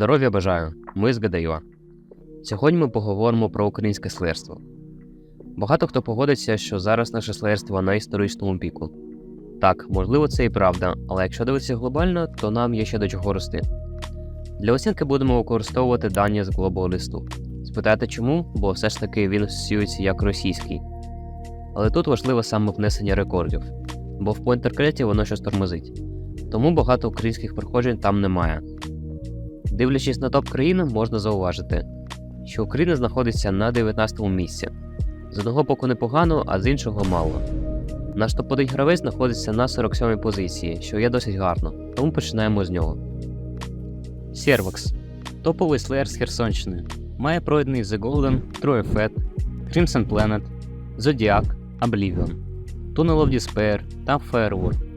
Здоров'я бажаю, ми з ГДЮ. Сьогодні ми поговоримо про українське слеєрство. Багато хто погодиться, що зараз наше слеєрство на історичному піку. Так, можливо, це і правда, але якщо дивитися глобально, то нам є ще до чого рости. Для оцінки будемо використовувати дані з глобалісту. Спитаєте чому? Бо все ж таки він асоціюється як російський. Але тут важливо саме внесення рекордів, бо в поінтеркреті воно щось тормозить. Тому багато українських проходжень там немає. Дивлячись на топ країн, можна зауважити, що Україна знаходиться на 19 місці. З одного боку непогано, а з іншого мало. Наш топ-1 гравець знаходиться на 47-й позиції, що є досить гарно, тому починаємо з нього. Сервакс топовий слеєр з Херсонщини. Має пройдений The Golden, True Fed, Crimson Planet, Zodiac, Oblivion, Tunnel of Despair та Firewall.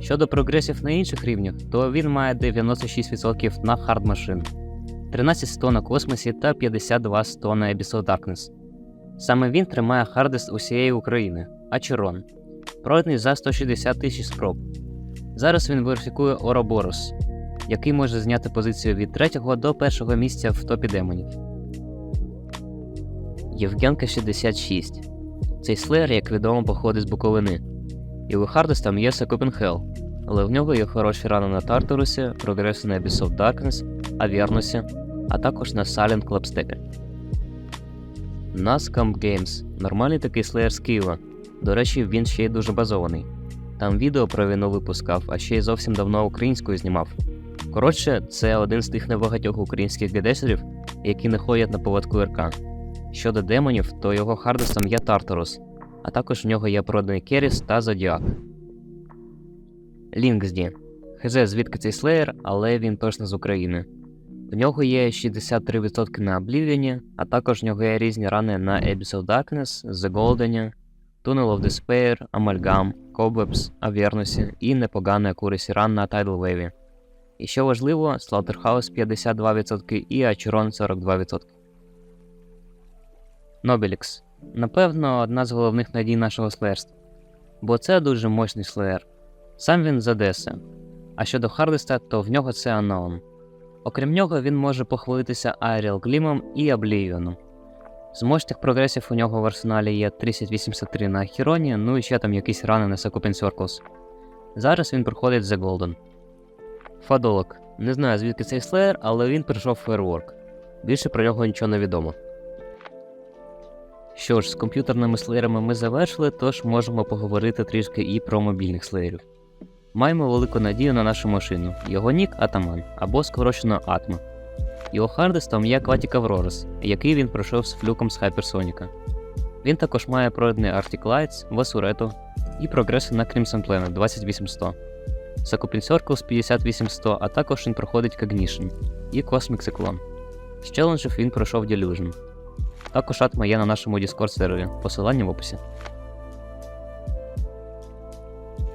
Щодо прогресів на інших рівнях, то він має 96% на Hard Machine, 13 100 на космосі та 52 100 на Abyssal Darkness. Саме він тримає хардест усієї України, Ачерон, пройдений за 160 тисяч спроб. Зараз він верифікує Ороборос, який може зняти позицію від 3 до 1 місця в топі демонів. Євгенка 66. Цей слеєр, як відомо, походить з Буковини. Його хардестом є Секопенхел, але в нього є хороші рани на Тартарусі, прогреси на Abyss of Darkness, Авіарнусі, а також на Silent Clubstep. Nascam Games нормальний такий слеєр з Києва. До речі, він ще й дуже базований. Там відео про війну випускав, а ще й зовсім давно українською знімав. Коротше, це один з тих небагатьох українських гедесерів, які не ходять на поводку РК. Щодо демонів, то його хардестом є Тартарус, а також в нього є проданий Керіс та Зодіак. Лінксді. Хз, звідки цей слеєр, але він точно з України. В нього є 63% на Oblivion, а також в нього є різні рани на Abyss of Darkness, The Golden, Tunnel of Despair, Amalgam, Cobwebs, Avernus і непоганий accuracy ран на Tidal Wave. І що важливо, Slaughterhouse 52% і Acheron 42%. Нобелікс. Напевно, одна з головних надій нашого слеєрства. Бо це дуже мощний слеєр. Сам він з Одеси. А щодо Хардеста, то в нього це Unknown. Окрім нього, він може похвалитися Aerial Глімом і Облівіоном. З мощних прогресів у нього в арсеналі є 3083 на Хіроні, ну і ще там якісь рани на Secopin Circles. Зараз він проходить The Golden. Фадолок. Не знаю звідки цей слеєр, але він прийшов в Firework. Більше про нього нічого не відомо. Що ж, з комп'ютерними слеєрами ми завершили, тож можемо поговорити трішки і про мобільних слеєрів. Маємо велику надію на нашу машину. Його нік Атаман або скорочено Атма. Його хардестом є Aquatic Aurorus, який він пройшов з флюком з Hypersonic. Він також має пройдений Arctic Lights, Васурету і прогреси на Crimson Planet 28100, Sakopin Circles 58100, а також він проходить Cognition і Cosmic Cyclone. З челенджів він пройшов Delusion. Також Атма є на нашому Discord сервері, посилання в описі.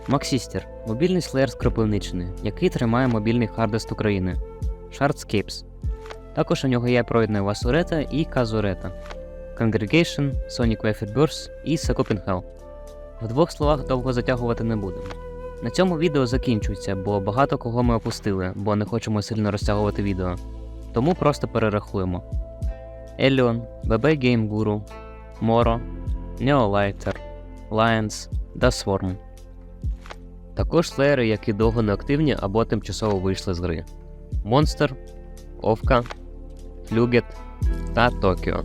Максістер мобільний слеєр з Кропивниччини, який тримає мобільний хардест України Shardscapes. Також у нього є пройдена Васурета і Казурета, Congregation, Sonic Wayfit Burst і Sakopin Hell. В двох словах довго затягувати не будемо. На цьому відео закінчується, бо багато кого ми опустили, бо не хочемо сильно розтягувати відео. Тому просто перерахуємо. Еліон, BB Game Guru, Moro, Neolighter, Lions, The Swarm. Також слеєри, які довго не активні або тимчасово вийшли з гри. Monster, Овка, Флюгет та Токіо.